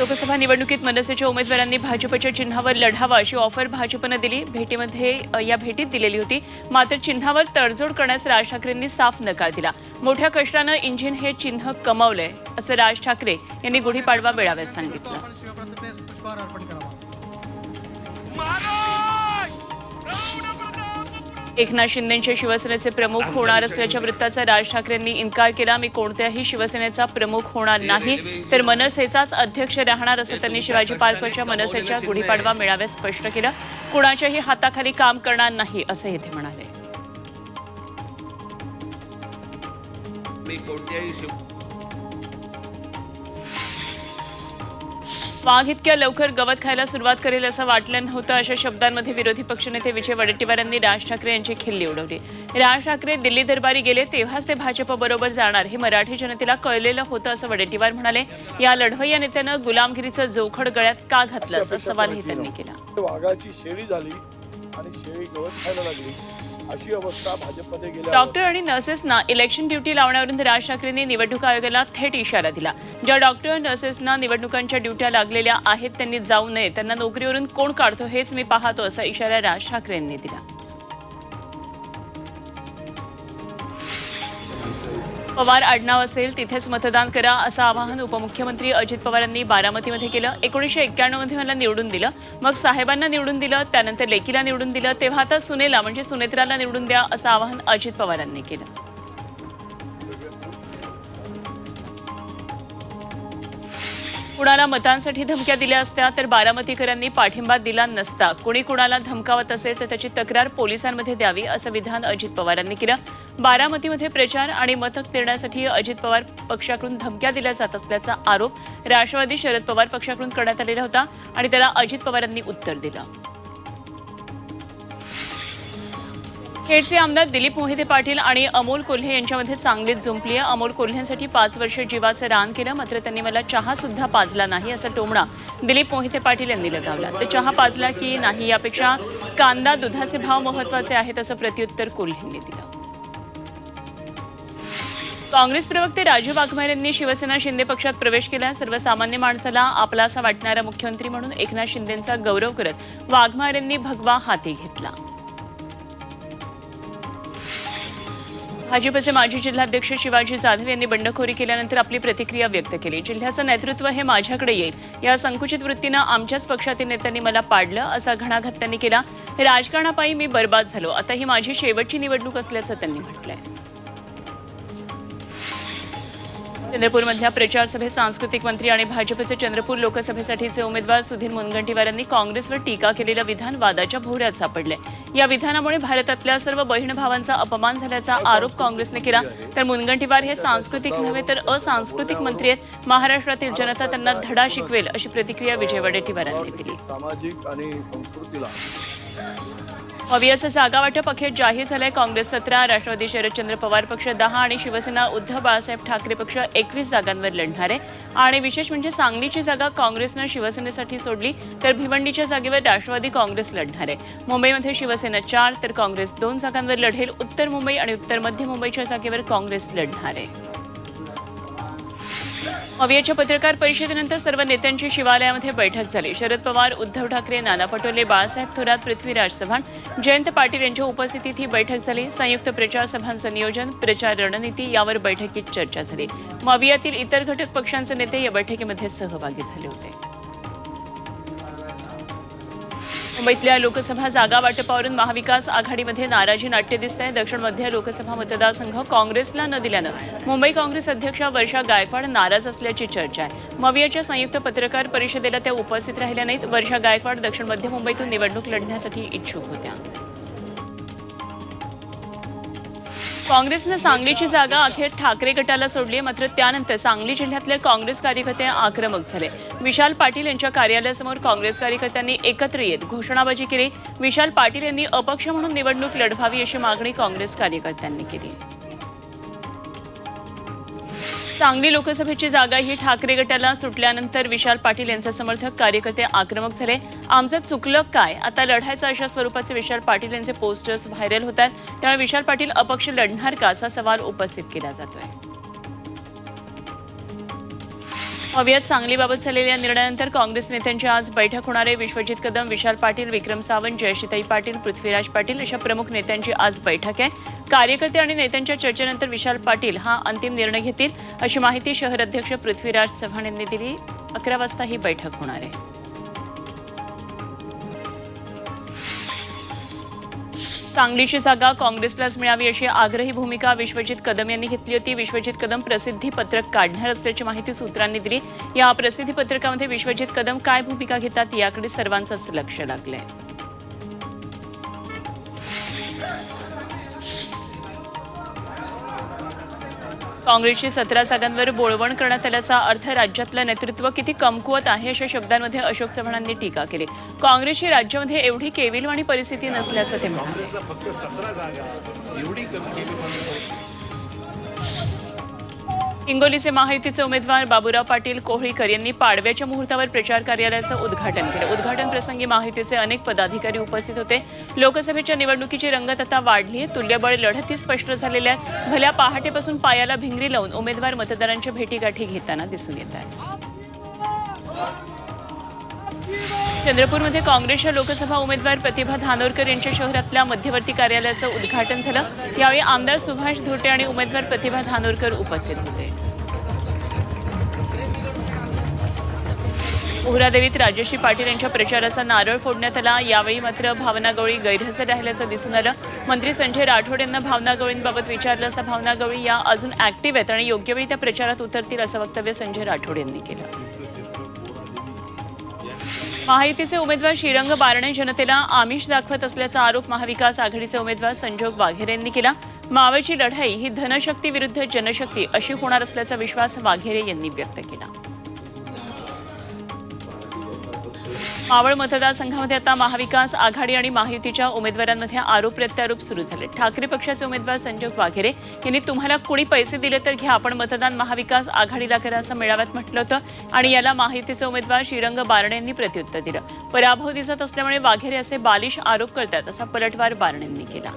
लोकसभा निवडणुकीत मनसेच्या उमेदवारांनी भाजपच्या चिन्हावर लढावा अशी ऑफर भाजपनं दिली. भेटीमध्ये या भेटीत दिलेली होती. मात्र चिन्हावर तडजोड करण्यास राज ठाकरेंनी साफ नकार दिला. मोठ्या कष्टानं इंजिन हे चिन्ह कमावलंय असं राज ठाकरे यांनी गुढीपाडवा मेळाव्यात सांगितलं. एकनाथ शिंदेचे शिवसेनेचे प्रमुख होणार असल्याच्या वृत्ताचा राज ठाकरेंनी इन्कार केला. मी कोणत्याही शिवसेनेचा प्रमुख होणार नाही. तर मनसेचाच अध्यक्ष राहणार असं त्यांनी शिवाजी पार्कवरच्या मनसेच्या गुढीपाडवा मेळाव्यात स्पष्ट केलं. कुणाच्याही हाताखाली काम करणार नाही असंही ते म्हणाले. वाघ इतक्या लवकर गवत खायला सुरुवात करेल असं वाटलं नव्हतं. अशा शब्दांमध्ये विरोधी पक्षनेते विजय वडेट्टीवार यांनी राज ठाकरे यांची खिल्ली उडवली. राज ठाकरे दिल्ली दरबारी गेले तेव्हाच ते भाजपबरोबर जाणार हे मराठी जनतेला कळलेलं होतं असं वडेट्टीवार म्हणाले. या लढवय्या नेत्यानं गुलामगिरीचं जोखड गळ्यात का घातलं असा सवालही त्यांनी केला. वाघाची शेळी झाली आणि शेळी गवत खायला लागली. अशी अवस्था भाजपमध्ये गेली डॉक्टर आणि नर्सेसना इलेक्शन ड्युटी लावण्यावरून राज ठाकरेंनी निवडणूक आयोगाला थेट इशारा दिला. ज्या डॉक्टर नर्सेसना निवडणुकांच्या ड्युट्या लागलेल्या आहेत त्यांनी जाऊ नये. त्यांना नोकरीवरून कोण काढतो हेच मी पाहतो असा इशारा राज ठाकरेंनी दिला. पवार आडनाव असेल तिथेच मतदान करा असं आवाहन उपमुख्यमंत्री अजित पवार यांनी बारामतीमध्ये केलं. एकोणीसशे एक्क्याण्णवमध्ये मला निवडून दिलं. मग साहेबांना निवडून दिलं त्यानंतर लेकीला निवडून दिलं. तेव्हा आता सुनेला म्हणजे सुनेत्राला निवडून द्या असं आवाहन अजित पवार यांनी केलं. कुणाला मतांसाठी धमक्या दिल्या असत्या तर बारामतीकरांनी पाठिंबा दिला नसता. कुणी कुणाला धमकावत असेल तर त्याची तक्रार पोलिसांमध्ये द्यावी असं विधान अजित पवारांनी केलं. बारामतीमध्ये प्रचार आणि मतं देण्यासाठी अजित पवार पक्षाकडून धमक्या दिल्या जात असल्याचा आरोप राष्ट्रवादी शरद पवार पक्षाकडून करण्यात आलेला होता आणि त्याला अजित पवारांनी उत्तर दिलं. खेडचे आमदार दिलीप मोहिते पाटील आणि अमोल कोल्हे यांच्यामध्ये चांगलीच जुंपली आहे. अमोल कोल्हेंसाठी पाच वर्ष जीवाचं रान केलं मात्र त्यांनी मला चहा सुद्धा पाजला नाही असा टोमणा दिलीप मोहिते पाटील यांनी लगावला. तर चहा पाजला की नाही यापेक्षा कांदा दुधाचे भाव महत्त्वाचे आहेत असं प्रत्युत्तर कोल्हेंनी दिलं. काँग्रेस प्रवक्ते राजू वाघमारे यांनी शिवसेना शिंदे पक्षात प्रवेश केला. सर्वसामान्य माणसाला आपलासा वाटणारा मुख्यमंत्री म्हणून एकनाथ शिंदेंचा गौरव करत वाघमारे यांनी भगवा हाती घेतला. भाजपचे माजी जिल्हाध्यक्ष शिवाजी जाधव यांनी बंडखोरी केल्यानंतर आपली प्रतिक्रिया व्यक्त केली. जिल्ह्याचं नेतृत्व हे माझ्याकडे येईल. या संकुचित वृत्तीनं आमच्याच पक्षातील नेत्यांनी मला पाडलं असा घणाघात त्यांनी केला. राजकारणापायी मी बर्बाद झालो. आता ही माझी शेवटची निवडणूक असल्याचं त्यांनी म्हटलंय. चंद्रपूरमधल्या प्रचार सभेत सांस्कृतिक मंत्री आणि भाजपचे चंद्रपूर लोकसभेसाठीचे उमेदवार सुधीर मुनगंटीवार यांनी काँग्रेसवर टीका केलेलं विधान वादाच्या भोवऱ्यात सापडले. या विधानामुळे भारतातल्या सर्व बहीण भावांचा अपमान झाल्याचा आरोप काँग्रेसने केला. तर मुनगंटीवार हे सांस्कृतिक नव्हे तर असांस्कृतिक मंत्री आहेत. महाराष्ट्रातील जनता त्यांना धडा शिकवेल अशी प्रतिक्रिया विजय वडेट्टीवार यांनी दिली. सामाजिक आणि संस्कृतीला अवियाचं जागा वाटप अखेर जाहीर झालंय. काँग्रेस सतरा राष्ट्रवादी शरदचंद्र पवार पक्ष दहा आणि शिवसेना उद्धव बाळासाहेब ठाकरे पक्ष एकवीस जागांवर लढणार. आहे आणि विशेष म्हणजे सांगलीची जागा काँग्रेसनं शिवसेनेसाठी सोडली तर भिवंडीच्या जागेवर राष्ट्रवादी काँग्रेस लढणार. आहे मुंबईमध्ये शिवसेना चार तर काँग्रेस दोन जागांवर लढेल. उत्तर मुंबई आणि उत्तर मध्य मुंबईच्या जागेवर काँग्रेस लढणार. आहे मवियाच्या पत्रकार परिषदेनंतर सर्व नेत्यांची शिवालयामध्ये बैठक झाली. शरद पवार उद्धव ठाकरे नाना पटोले बाळासाहेब थोरात पृथ्वीराज चव्हाण जयंत पाटील यांच्या उपस्थितीत ही बैठक झाली. संयुक्त प्रचार सभांचं नियोजन प्रचार रणनीती यावर बैठकीत चर्चा झाली. मवियातील इतर घटक पक्षांचे नेते या बैठकीमध्ये सहभागी झाले होते. मुंबईतल्या लोकसभा जागा वाटपावरून महाविकास आघाडीमध्ये नाराजी नाट्य दिसत आहे दक्षिण मध्य लोकसभा मतदारसंघ काँग्रेसला न दिल्यानं मुंबई काँग्रेस अध्यक्षा वर्षा गायकवाड नाराज असल्याची चर्चा आहे. मवियाच्या संयुक्त पत्रकार परिषदेला त्या उपस्थित राहिल्या नाहीत. वर्षा गायकवाड दक्षिण मध्य मुंबईतून निवडणूक लढण्यासाठी इच्छुक होत्या. काँग्रेसनं सांगलीची जागा अखेर ठाकरे गटाला सोडली आहे, मात्र त्यानंतर सांगली जिल्ह्यातले काँग्रेस कार्यकर्ते आक्रमक झाले. विशाल पाटील यांच्या कार्यालयासमोर काँग्रेस कार्यकर्त्यांनी एकत्र येत घोषणाबाजी केली. विशाल पाटील यांनी अपक्ष म्हणून निवडणूक लढवावी अशी मागणी काँग्रेस कार्यकर्त्यांनी केली. सांगली लोकसभेची जागा ही ठाकरे गटाला सुटल्यानंतर विशाल पाटील यांचे समर्थक कार्यकर्ते आक्रमक झाले. आमचं चुकलं काय? आता लढायचं अशा स्वरूपाचे विशाल पाटील यांचे पोस्टर्स व्हायरल होत आहेत. त्यामुळे विशाल पाटील अपक्ष लढणार का? असा सवाल उपस्थित केला जातोय. हव्यात सांगलीबाबत झालेल्या निर्णयानंतर काँग्रेस नेत्यांची आज बैठक होणार आहे. विश्वजित कदम विशाल पाटील विक्रम सावंत जयशिताई पाटील पृथ्वीराज पाटील अशा प्रमुख नेत्यांची आज बैठक आहे. कार्यकर्ते आणि नेत्यांच्या चर्चेनंतर विशाल पाटील हा अंतिम निर्णय घेतील अशी माहिती शहर अध्यक्ष पृथ्वीराज चव्हाण यांनी दिली. अकरा वाजता ही बैठक होणार आहे. सांगलीची जागा काँग्रेसलाच मिळावी अशी आग्रही भूमिका विश्वजित कदम यांनी घेतली होती. विश्वजित कदम प्रसिद्धी पत्रक काढणार असल्याची माहिती सूत्रांनी दिली. या प्रसिद्धी पत्रकामध्ये विश्वजित कदम काय भूमिका घेतात याकडे सर्वांचंच लक्ष लागलंय. काँग्रेसची सतरा जागांवर बोळवण करण्यात आल्याचा अर्थ राज्यातलं नेतृत्व किती कमकुवत आहे अशा शब्दांमध्ये अशोक चव्हाणांनी टीका केली. काँग्रेसची राज्यामध्ये एवढी केविलवाणी परिस्थिती नसल्याचं ते म्हणाले. हिंगोलीचे महायुतीचे उमेदवार बाबुराव पाटील कोहळीकर यांनी पाडव्याच्या मुहूर्तावर प्रचार कार्यालयाचं उद्घाटन केलं. उद्घाटन प्रसंगी महायुतीचे अनेक पदाधिकारी उपस्थित होते. लोकसभेच्या निवडणुकीची रंगत आता वाढली आहे तुल्यबळ लढती स्पष्ट झालेल्या आहेत. भल्या पहाटेपासून पायाला भिंगरी लावून उमेदवार मतदारांच्या भेटीगाठी घेताना दिसून येत आहेत. चंद्रपूरमध्ये काँग्रेसच्या लोकसभा उमेदवार प्रतिभा धानोरकर यांच्या शहरातल्या मध्यवर्ती कार्यालयाचं उद्घाटन झालं. यावेळी आमदार सुभाष धोटे आणि उमेदवार प्रतिभा धानोरकर उपस्थित होते. उहरादेवीत राजश्री पाटील यांच्या प्रचाराचा नारळ फोडण्यात आला. यावेळी मात्र भावना गवळी गैरहजर राहिल्याचं दिसून आलं. मंत्री संजय राठोड यांना भावना गवळींबाबत विचारलं असं भावना गवळी या अजून ऍक्टिव्ह आहेत आणि योग्य वेळी त्या प्रचारात उतरतील असं वक्तव्य संजय राठोड यांनी केलं. महायुतीचे उमेदवार श्रीरंग बारणे जनतेला आमिष दाखवत असल्याचा आरोप महाविकास आघाडीचे उमेदवार संजोग वाघेरे यांनी केला. मावळची लढाई ही धनशक्ती विरुद्ध जनशक्ती अशी होणार असल्याचा विश्वास वाघेरे यांनी व्यक्त केला. मावळ मतदारसंघामध्ये आता महाविकास आघाडी आणि महायुतीच्या उमेदवारांमध्ये आरोप प्रत्यारोप सुरू झाले. ठाकरे पक्षाचे उमेदवार संजोग वाघेरे यांनी तुम्हाला कुणी पैसे दिले तर घ्या आपण मतदान महाविकास आघाडीला करा असं मेळाव्यात म्हटलं होतं आणि याला महायुतीचे उमेदवार श्रीरंग बारणे यांनी प्रत्युत्तर दिलं. पराभव दिसत असल्यामुळे वाघेरे असे बालिश आरोप करतात असा पलटवार बारणेंनी केला.